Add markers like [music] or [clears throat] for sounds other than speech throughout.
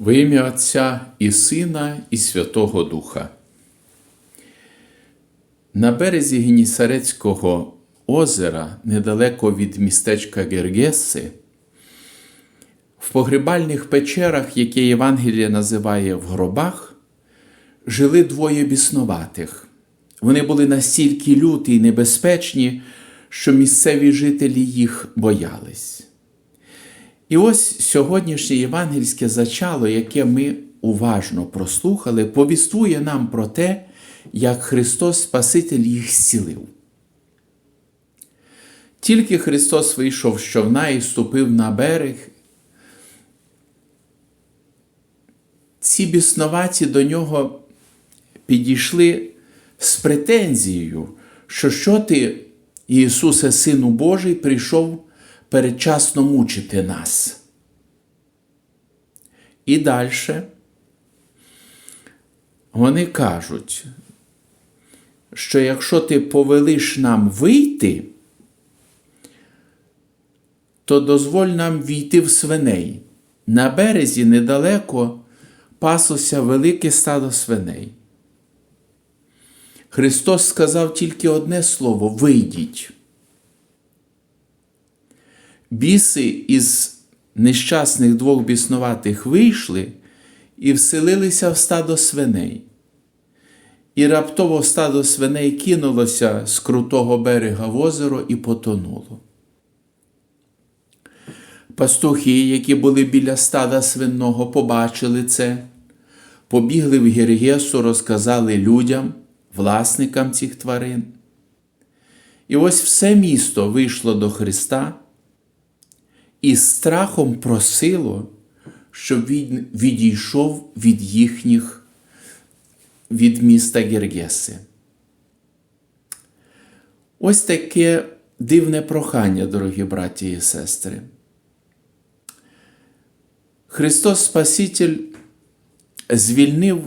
Во ім'я Отця і Сина, і Святого Духа. На березі Генісарецького озера, недалеко від містечка Гергеси, в погребальних печерах, які Євангеліє називає в гробах, жили двоє біснуватих. Вони були настільки люті і небезпечні, що місцеві жителі їх боялись. І ось сьогоднішнє євангельське зачало, яке ми уважно прослухали, повістує нам про те, як Христос Спаситель їх зцілив. Тільки Христос вийшов з човна і ступив на берег. Ці біснуваті до нього підійшли з претензією, що що ти, Ісусе, Сину Божий, прийшов передчасно мучити нас. І далі вони кажуть, що якщо ти повелиш нам вийти, то дозволь нам війти в свиней. На березі недалеко паслося велике стадо свиней. Христос сказав тільки одне слово вийдіть. Біси із нещасних двох біснуватих вийшли і вселилися в стадо свиней. І раптово стадо свиней кинулося з крутого берега в озеро і потонуло. Пастухи, які були біля стада свинного, побачили це, побігли в Гергесу, розказали людям, власникам цих тварин. І ось все місто вийшло до Христа і страхом просило, щоб він відійшов від їхніх, від міста Гергеси. Ось таке дивне прохання, дорогі браті і сестри. Христос Спаситель звільнив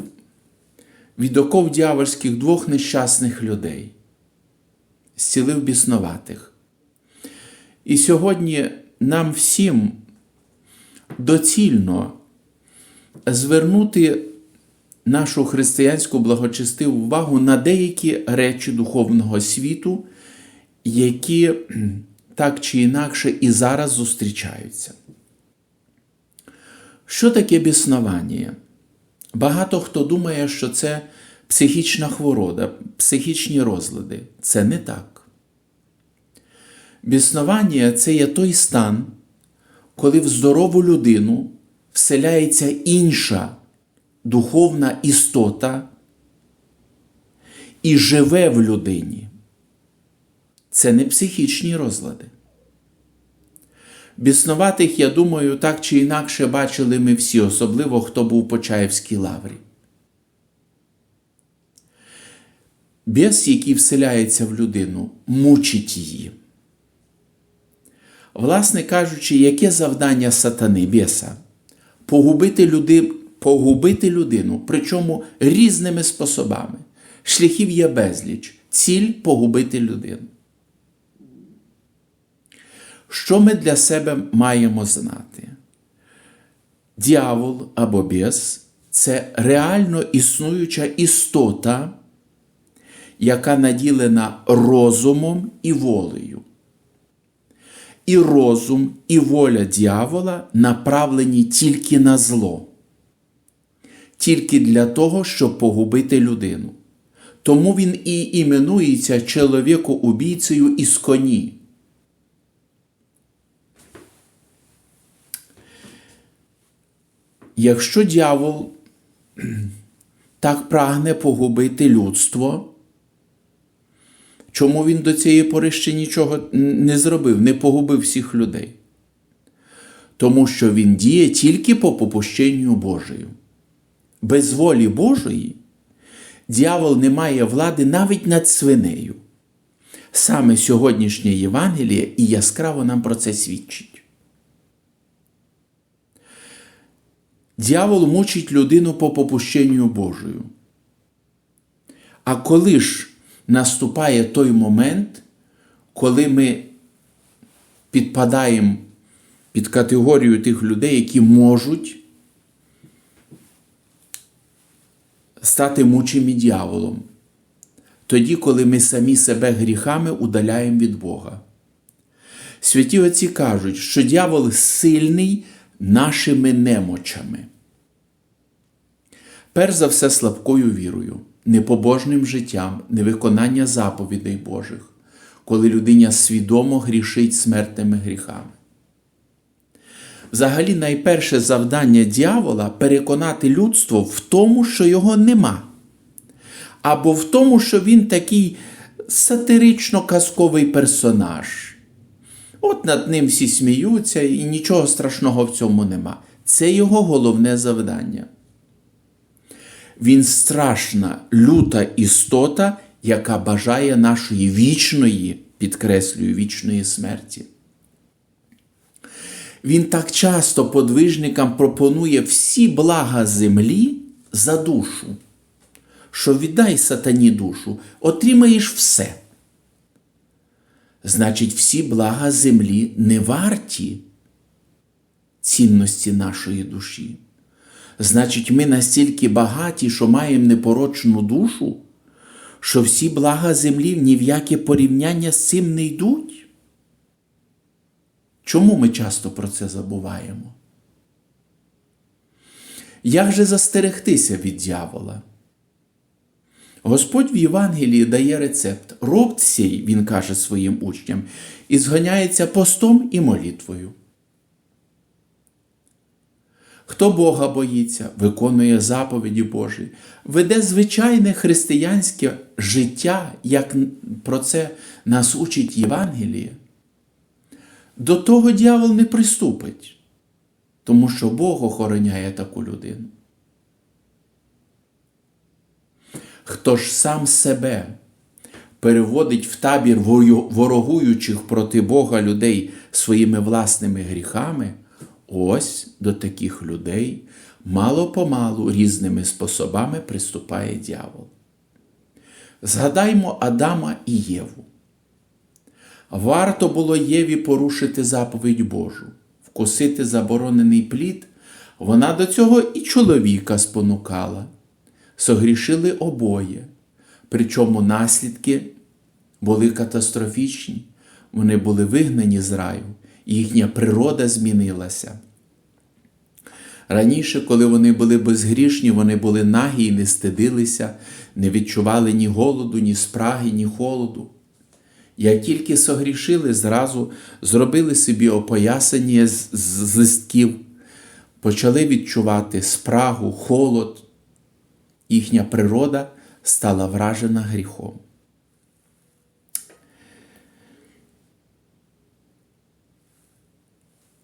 від оков дьявольських двох нещасних людей, зцілив біснуватих. І сьогодні нам всім доцільно звернути нашу християнську благочестиву увагу на деякі речі духовного світу, які так чи інакше і зараз зустрічаються. Що таке біснування? Багато хто думає, що це психічна хворода, психічні розлади. Це не так. Біснування це є той стан, коли в здорову людину вселяється інша духовна істота і живе в людині. Це не психічні розлади. Біснуватих, я думаю, так чи інакше бачили ми всі, особливо хто був по Чаївській лаврі. Біс, який вселяється в людину, мучить її. Власне кажучи, яке завдання сатани біса? Погубити, люди, погубити людину, причому різними способами. Шляхів є безліч, ціль погубити людину. Що ми для себе маємо знати? Діавол або біс це реально існуюча істота, яка наділена розумом і волею. І розум, і воля дьявола направлені тільки на зло, тільки для того, щоб погубити людину. Тому він і іменується чоловіку-убійцею із коні. Якщо дьявол [clears throat] так прагне погубити людство, чому він до цієї пори ще нічого не зробив, не погубив всіх людей? Тому що він діє тільки по попущенню Божою. Без волі Божої дьявол не має влади навіть над свинею. Саме сьогоднішнє Євангеліє і яскраво нам про це свідчить. Дьявол мучить людину по попущенню Божою. А коли ж наступає той момент, коли ми підпадаємо під категорію тих людей, які можуть стати мучим і дьяволом. Тоді, коли ми самі себе гріхами удаляємо від Бога. Святі отці кажуть, що дьявол сильний нашими немочами. Перш за все, слабкою вірою, непобожним життям, невиконання заповідей Божих, коли людиня свідомо грішить смертними гріхами. Взагалі, найперше завдання дьявола переконати людство в тому, що його нема, або в тому, що він такий сатирично-казковий персонаж. От над ним всі сміються, і нічого страшного в цьому нема. Це його головне завдання. Він страшна, люта істота, яка бажає нашої вічної, підкреслюю, вічної смерті. Він так часто подвижникам пропонує всі блага землі за душу, що віддай сатані душу, отримаєш все. Значить, всі блага землі не варті цінності нашої душі. Значить, ми настільки багаті, що маємо непорочну душу, що всі блага землі ні в яке порівняння з цим не йдуть. Чому ми часто про це забуваємо? Як же застерегтися від дьявола? Господь в Євангелії дає рецепт. Роб цей, він каже своїм учням, і зганяється постом і молитвою. Хто Бога боїться, виконує заповіді Божі, веде звичайне християнське життя, як про це нас учить Євангеліє, до того дьявол не приступить, тому що Бог охороняє таку людину. Хто ж сам себе переводить в табір ворогуючих проти Бога людей своїми власними гріхами, ось до таких людей мало помалу різними способами приступає дьявол. Згадаймо Адама і Єву. Варто було Єві порушити заповідь Божу, вкусити заборонений плід, вона до цього і чоловіка спонукала. Согрішили обоє, причому наслідки були катастрофічні, вони були вигнані з раю, їхня природа змінилася. Раніше, коли вони були безгрішні, вони були нагі і не стидилися, не відчували ні голоду, ні спраги, ні холоду. Як тільки согрішили, зразу зробили собі опоясання з, з листків, почали відчувати спрагу, холод, їхня природа стала вражена гріхом.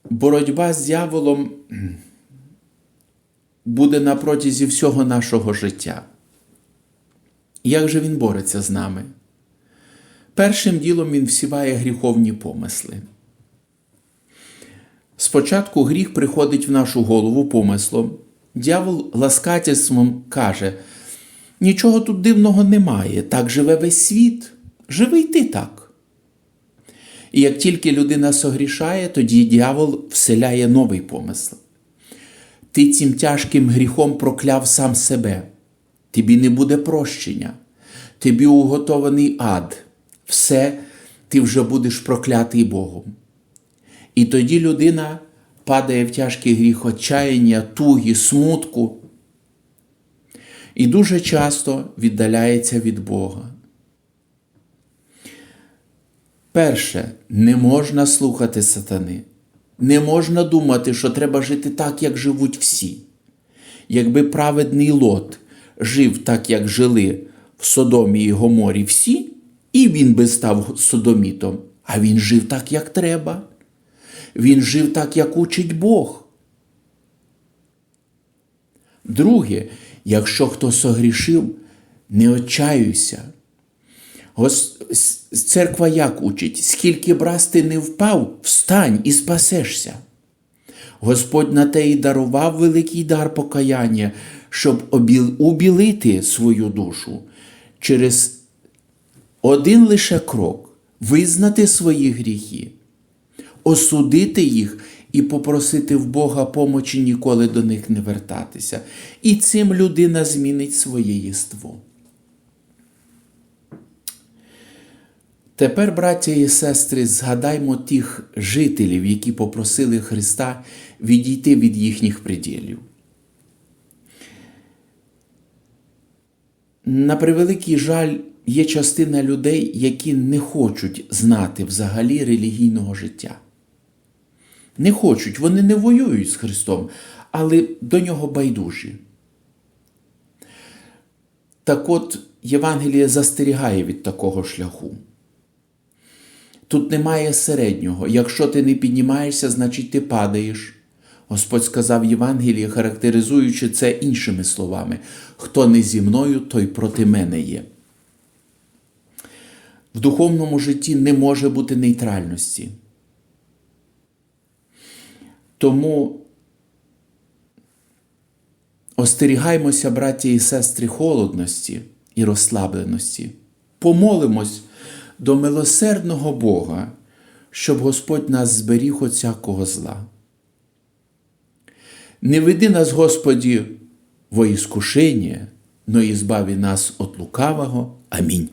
Боротьба з дьяволом буде на протязі всього нашого життя. Як же він бореться з нами? Першим ділом він всіває гріховні помисли. Спочатку гріх приходить в нашу голову помислом. Дявол ласкательством каже: нічого тут дивного немає, так живе весь світ, живи й ти так. І як тільки людина согрішає, тоді дьявол вселяє новий помисл. Ти цим тяжким гріхом прокляв сам себе, тобі не буде прощення, тобі уготований ад, все ти вже будеш проклятий Богом. І тоді людина падає в тяжкий гріх отчаяння, туги, смутку і дуже часто віддаляється від Бога. Перше, не можна слухати сатани. Не можна думати, що треба жити так, як живуть всі. Якби праведний лот жив так, як жили в Содомі і Гоморі всі, і він би став содомітом, а він жив так, як треба. Він жив так, як учить Бог. Друге, якщо хто согрішив, не отчаюйся. Церква як учить, скільки б ти не впав, встань і спасешся. Господь на те й дарував великий дар покаяння, щоб убілити свою душу через один лише крок, визнати свої гріхи, осудити їх і попросити в Бога помочі ніколи до них не вертатися. І цим людина змінить своє єство. Тепер, браття і сестри, згадаймо тих жителів, які попросили Христа відійти від їхніх приділів. На превеликий жаль, є частина людей, які не хочуть знати взагалі релігійного життя. Не хочуть, вони не воюють з Христом, але до нього байдужі. Так от Євангеліє застерігає від такого шляху. Тут немає середнього. Якщо ти не піднімаєшся, значить ти падаєш. Господь сказав Євангелії, характеризуючи це іншими словами: хто не зі мною, той проти мене є. В духовному житті не може бути нейтральності. Тому остерігаймося, браті і сестри, холодності і розслабленості. Помолимось до милосердного Бога, щоб Господь нас зберіг от всякого зла. Не веди нас, Господі, во іскушення, но і нас от лукавого. Амінь.